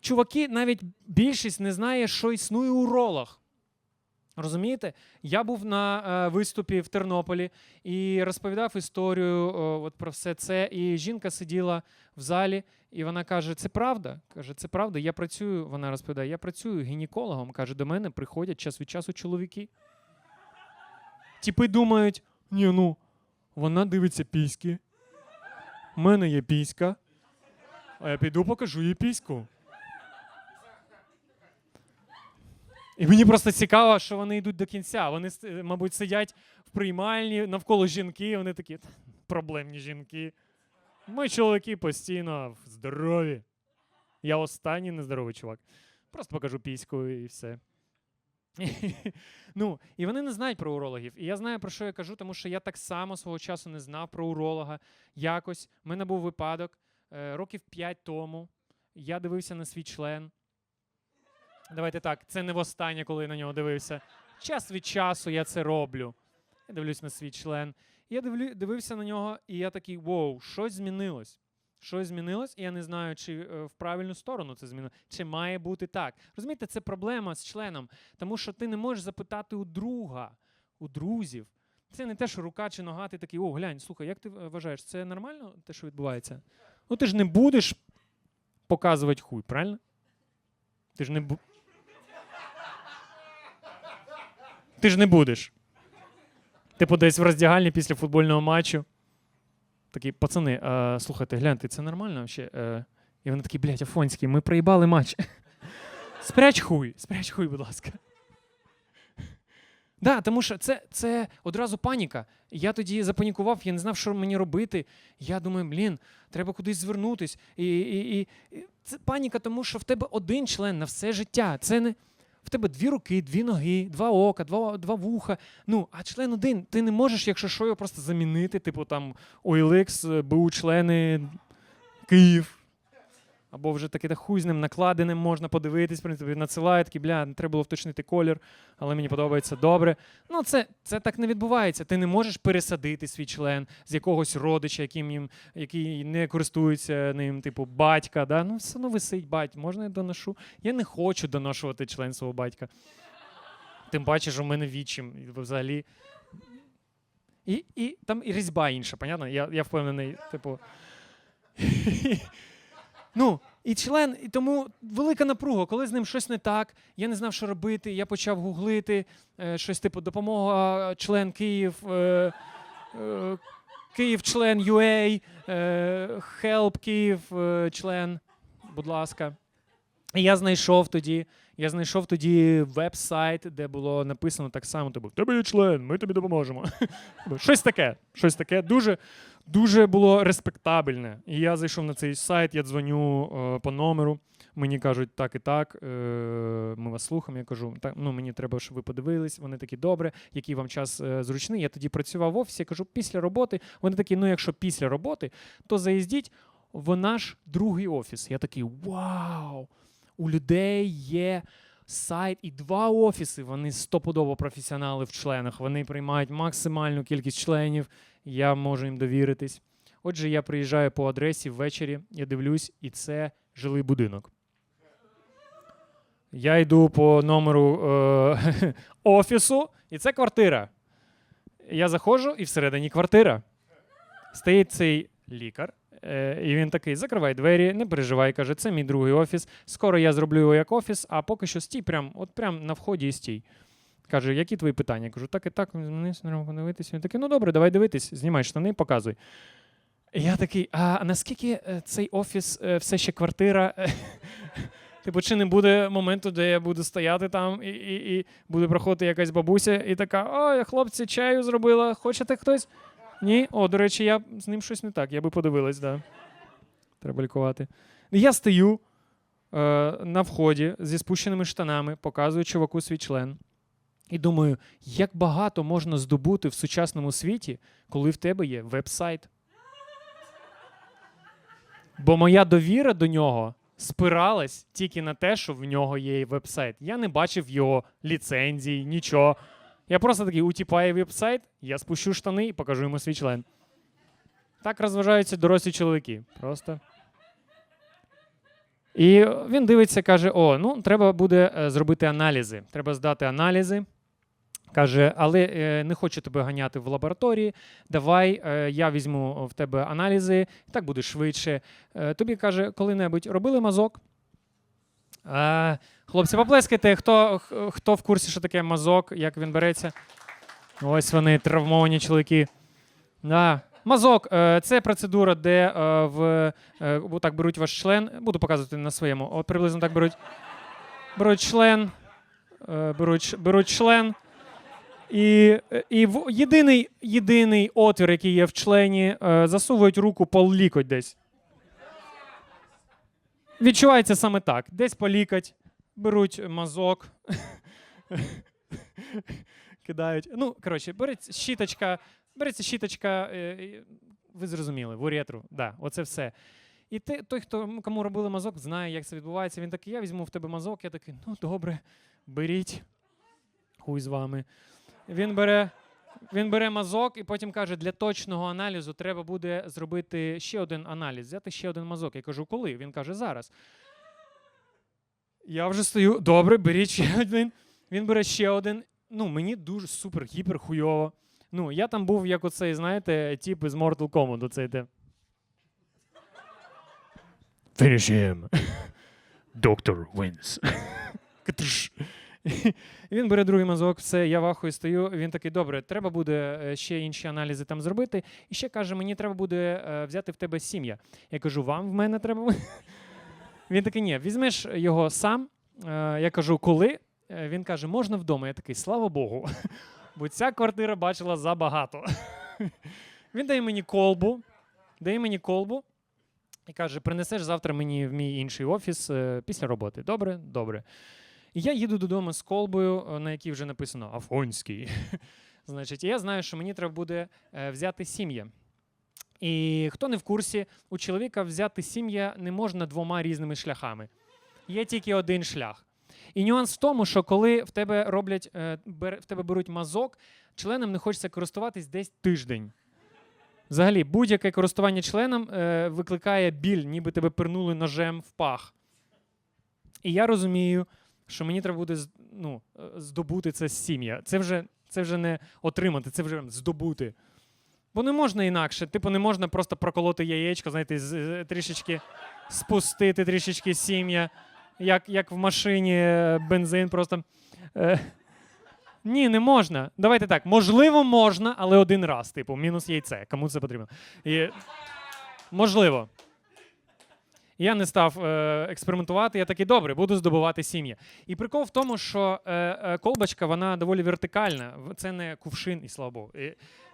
чуваки, навіть більшість не знає, що існує уролог. Розумієте? Я був на е, виступі в Тернополі і розповідав історію о, от про все це. І жінка сиділа в залі, і вона каже: Це правда? Каже, це правда. Я працюю. Вона розповідає, я працюю гінекологом. Каже, до мене приходять час від часу чоловіки. Тіпи думають: ні, ну, вона дивиться піськи. У мене є піська. А я піду покажу їй піську. І мені просто цікаво, що вони йдуть до кінця. Вони, мабуть, сидять в приймальні навколо жінки, і вони такі проблемні жінки. Ми, чоловіки, постійно здорові. Я останній нездоровий чувак. Просто покажу піську і все. ну, і вони не знають про урологів. І я знаю, про що я кажу, тому що я так само свого часу не знав про уролога. Якось в мене був випадок е, років 5 тому. Я дивився на свій член. Давайте так, це не востаннє, коли я на нього дивився. Час від часу я це роблю. Я дивлюсь на свій член. Я дивлю, дивився на нього, і я такий: воу, щось змінилось. Щось змінилось, і я не знаю, чи е, в правильну сторону це змінилось, чи має бути так. Розумієте, це проблема з членом, тому що ти не можеш запитати у друга, у друзів. Це не те, що рука чи нога, ти такий, о, глянь, слухай, як ти е, вважаєш, це нормально те, що відбувається? Ну ти ж не будеш показувати хуй, правильно? Ти ж не бу... Ти ж не будеш. Типу, десь в роздягальні після футбольного матчу. Такі, пацани, а, слухайте, гляньте, це нормально взагалі? Е, і вони такі, блядь, Афонський, ми проїбали матч. спряч хуй, спряч хуй, будь ласка. Да, тому що це, це одразу паніка. Я тоді запанікував, я не знав, що мені робити. Я думаю, блін, треба кудись звернутись. І, і, і, це паніка, тому що в тебе один член на все життя. Це не в тебе дві руки, дві ноги, два ока, два, два вуха. Ну, а член один. Ти не можеш, якщо що, його просто замінити, типу там OLX, БУ члени Київ. Або вже таке та хуй з ним накладеним можна подивитись, в принципі, надсилають, такі, бля, не треба було вточнити колір, але мені подобається добре. Ну, це, це так не відбувається. Ти не можеш пересадити свій член з якогось родича, яким їм, який не користується ним, типу батька. Да? Ну, все одно висить бать, можна я доношу? Я не хочу доношувати член свого батька. Тим паче, що в мене вічим. Взагалі. І, і там і різьба інша, понятно? Я, я впевнений, типу. Ну, і член, і тому велика напруга, коли з ним щось не так, я не знав, що робити. Я почав гуглити е, щось типу допомога член Київ, е, е, Київ член UA, е, Help Київ е, член, будь ласка. І я знайшов тоді. Я знайшов тоді веб-сайт, де було написано так само: в тебе є член, ми тобі допоможемо. щось таке. Щось таке. Дуже, дуже було респектабельне. І я зайшов на цей сайт, я дзвоню е, по номеру. Мені кажуть, так і так, е, ми вас слухаємо. Я кажу, так, ну мені треба, щоб ви подивились. Вони такі добре, який вам час е, зручний. Я тоді працював в офісі, я кажу, після роботи. Вони такі, ну якщо після роботи, то заїздіть в наш другий офіс. Я такий вау! У людей є сайт і два офіси. Вони стопудово професіонали в членах. Вони приймають максимальну кількість членів. Я можу їм довіритись. Отже, я приїжджаю по адресі ввечері, я дивлюсь, і це жилий будинок. Я йду по номеру е- офісу, і це квартира. Я заходжу, і всередині квартира. Стоїть цей лікар, і він такий: закривай двері, не переживай, каже, це мій другий офіс. Скоро я зроблю його як офіс, а поки що стій прям, от прям на вході і стій. Каже, які твої питання? Я кажу, так і так, мені треба подивитися. Він такий, ну добре, давай дивитись, знімай штани, показуй. Я такий, а наскільки е, цей офіс е, все ще квартира? Типу, чи не буде моменту, де я буду стояти там і, і, і буде проходити якась бабуся і така: Ой, хлопці, чаю зробила, хочете хтось? Ні? О, до речі, я з ним щось не так, я би подивилась, да. Треба лікувати. Я стою е, на вході зі спущеними штанами, показую чуваку свій член. І думаю, як багато можна здобути в сучасному світі, коли в тебе є веб-сайт. Бо моя довіра до нього спиралась тільки на те, що в нього є веб-сайт. Я не бачив його ліцензій, нічого. Я просто такий, у веб-сайт, я спущу штани і покажу йому свій член. Так розважаються дорослі чоловіки. Просто. І він дивиться, каже: О, ну треба буде е, зробити аналізи. Треба здати аналізи. Каже, але е, не хочу тебе ганяти в лабораторії. Давай е, я візьму в тебе аналізи, так буде швидше. Тобі каже, коли-небудь робили мазок. Хлопці, поплескайте, хто, хто в курсі, що таке мазок, як він береться. Ось вони, травмовані чоловіки. Да. Мазок е, це процедура, де е, в, е, отак беруть ваш член. Буду показувати на своєму. От приблизно так беруть. Беруть член. Беруть, беруть член. І, і в єдиний, єдиний отвір, який є в члені, засовують руку по лікоть десь. Відчувається саме так. Десь по лікоть, беруть мазок, кидають. Ну, коротше, береться щіточка, береться щіточка, е, ви зрозуміли, в уретру. Да, оце все. І ти, той, хто кому робили мазок, знає, як це відбувається. Він такий, я візьму в тебе мазок, я такий, ну добре, беріть. Хуй з вами. Він бере, він бере мазок і потім каже, для точного аналізу треба буде зробити ще один аналіз, взяти ще один мазок. Я кажу, коли? Він каже, зараз. Я вже стою, добре, беріть ще один. Він бере ще один. Ну, мені дуже супер, гіпер хуйово. Ну, я там був, як оцей, знаєте, тип із Mortal Kombat, оцей де. Finish him. Doctor wins. Він бере другий мазок, все, я вахою стою. Він такий, добре, треба буде е, ще інші аналізи там зробити. І ще каже, мені треба буде е, взяти в тебе сім'я. Я кажу, вам в мене треба. Буде?» Він такий, ні, візьмеш його сам. Е, Я кажу, коли? Е, Він каже, можна вдома. Я такий, слава Богу. Бо ця квартира бачила забагато. Він дає мені колбу, дає мені колбу і каже: принесеш завтра мені в мій інший офіс е, після роботи. Добре? Добре. І я їду додому з колбою, на якій вже написано Афонський. Значить, я знаю, що мені треба буде взяти сім'я. І хто не в курсі, у чоловіка взяти сім'я не можна двома різними шляхами. Є тільки один шлях. І нюанс в тому, що коли в тебе роблять, е, в тебе беруть мазок, членом не хочеться користуватись десь тиждень. Взагалі, будь-яке користування членом е, викликає біль, ніби тебе пернули ножем в пах. І я розумію, що мені треба буде ну, е, здобути це з сім'я. Це вже, це вже не отримати, це вже здобути. Бо не можна інакше. Типу, не можна просто проколоти яєчко, знаєте, трішечки спустити трішечки сім'я, як, як в машині е, бензин просто. Е, ні, не можна. Давайте так. Можливо, можна, але один раз, типу, мінус яйце. Кому це потрібно? І... Можливо. Я не став е, експериментувати. Я такий, добре, буду здобувати сім'я. І прикол в тому, що е, е, колбочка вона доволі вертикальна. Це не кувшин, і слава Богу.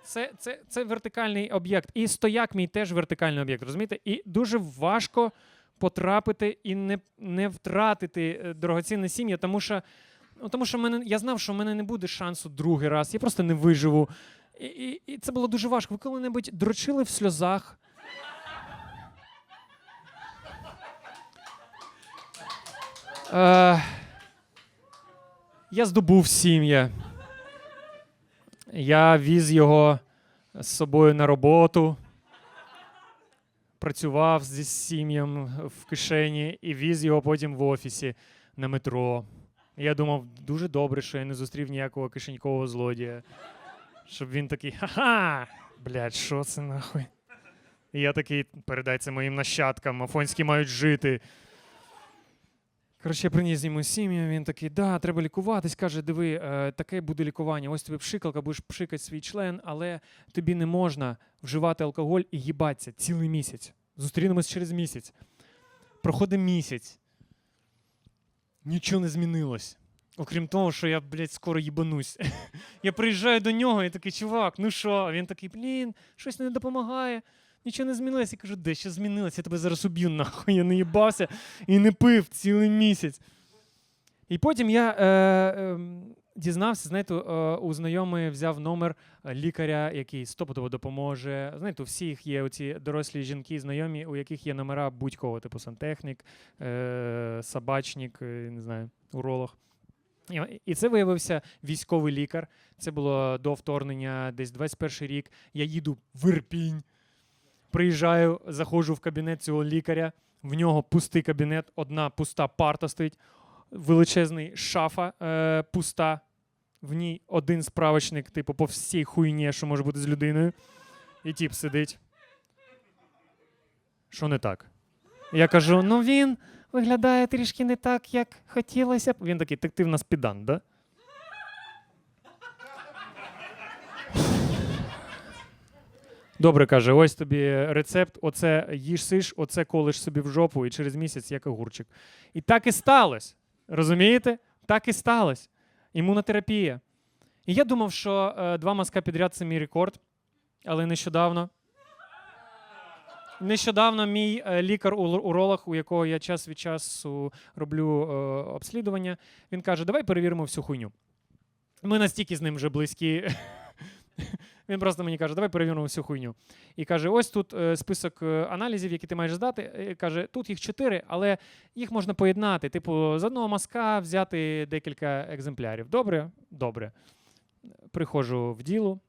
Це, це, це вертикальний об'єкт. І стояк мій теж вертикальний об'єкт. Розумієте? І дуже важко потрапити і не, не втратити е, дорогоцінне сім'я, тому що, ну, тому що мене, я знав, що в мене не буде шансу другий раз. Я просто не виживу. І, і, і це було дуже важко. Ви коли-небудь дрочили в сльозах. Е, я здобув сім'я. Я віз його з собою на роботу. Працював зі сім'ям в кишені і віз його потім в офісі на метро. Я думав, дуже добре, що я не зустрів ніякого кишенькового злодія. Щоб він такий, ха-ха! Блядь, що це нахуй? І я такий, передай це моїм нащадкам, афонські мають жити. Коротше, приніс йому сім'ю, він такий, да, треба лікуватись. Каже, диви, е, таке буде лікування. Ось тобі пшикалка, будеш пшикати свій член, але тобі не можна вживати алкоголь і їбатися цілий місяць. Зустрінемось через місяць. Проходить місяць. Нічого не змінилось. Окрім того, що я, блядь, скоро їбанусь. я приїжджаю до нього і такий, чувак, ну що? Він такий, блін, щось не допомагає. Нічого не змінилось. Я кажу, де що змінилось? Я тебе зараз уб'ю, нахуй. Я не їбався і не пив цілий місяць. І потім я е, е, дізнався, знаєте, е, у знайомий взяв номер е, лікаря, який стопудово допоможе. Знаєте, у всіх є оці дорослі жінки, знайомі, у яких є номера будь-кого, типу сантехнік, е, собачник, е, не знаю, уролог. І це виявився військовий лікар. Це було до вторгнення, десь 21 рік. Я їду в Ірпінь. Приїжджаю, заходжу в кабінет цього лікаря. В нього пустий кабінет, одна пуста парта стоїть, величезний шафа е, пуста. В ній один справочник, типу, по всій хуйні, що може бути з людиною. І тіп сидить. Що не так? Я кажу: ну він виглядає трішки не так, як хотілося б. Він такий, так ти в нас підан, да? Добре, каже, ось тобі рецепт, оце їж сиш, оце колиш собі в жопу, і через місяць як огурчик. І так і сталося. Розумієте? Так і сталося. Імунотерапія. І я думав, що е, два мазка підряд це мій рекорд, але нещодавно. Нещодавно мій е, лікар-уролог, у якого я час від часу роблю е, обслідування, він каже: давай перевіримо всю хуйню. Ми настільки з ним вже близькі. Він просто мені каже, давай перевіримо всю хуйню. І каже: ось тут е, список е, аналізів, які ти маєш здати. І каже, тут їх чотири, але їх можна поєднати. Типу, з одного мазка взяти декілька екземплярів. Добре? Добре. Приходжу в діло,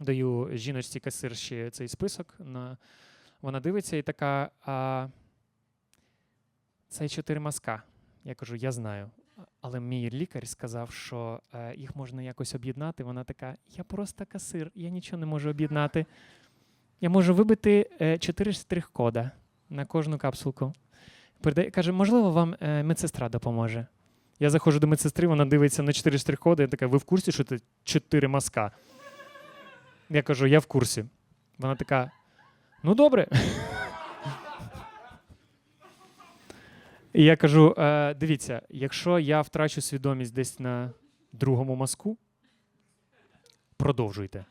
даю жіночці касирші цей список. На... Вона дивиться і така: а це чотири мазка. Я кажу, я знаю. Але мій лікар сказав, що е, їх можна якось об'єднати. Вона така: я просто касир, я нічого не можу об'єднати. Я можу вибити е, чотири штрих-кода на кожну капсулку. Каже, можливо, вам е, медсестра допоможе. Я заходжу до медсестри, вона дивиться на чотири штрих-коди, і така, ви в курсі, що це чотири мазка? Я кажу, я в курсі. Вона така: ну добре. І я кажу: е, дивіться, якщо я втрачу свідомість десь на другому мазку, продовжуйте.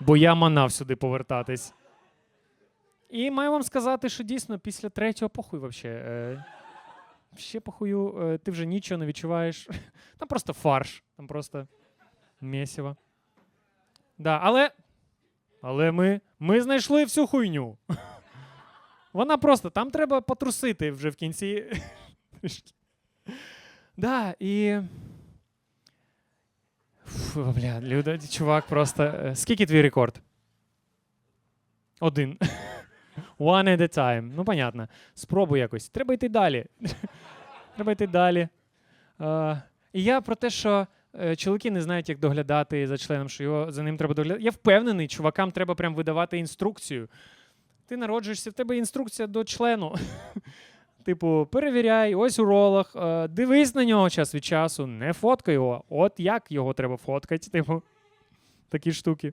Бо я манав сюди повертатись. І маю вам сказати, що дійсно після третього похуй вообще. Е, ще похую, е, ти вже нічого не відчуваєш. Там просто фарш, там просто місіво. Да, але але ми, ми знайшли всю хуйню. Вона просто там треба потрусити вже в кінці. да, і. Фу, бля, люда, чувак, просто. е, Скільки твій рекорд? Один. One at a time. Ну, понятно. Спробуй якось. Треба йти далі. Треба йти далі. І я про те, що е, чоловіки не знають, як доглядати за членом, що його за ним треба доглядати. Я впевнений, чувакам треба прям видавати інструкцію. Ти народжуєшся, в тебе інструкція до члену. Типу, перевіряй, ось у ролах, дивись на нього час від часу, не фоткай його. От як його треба фоткати, типу, такі штуки.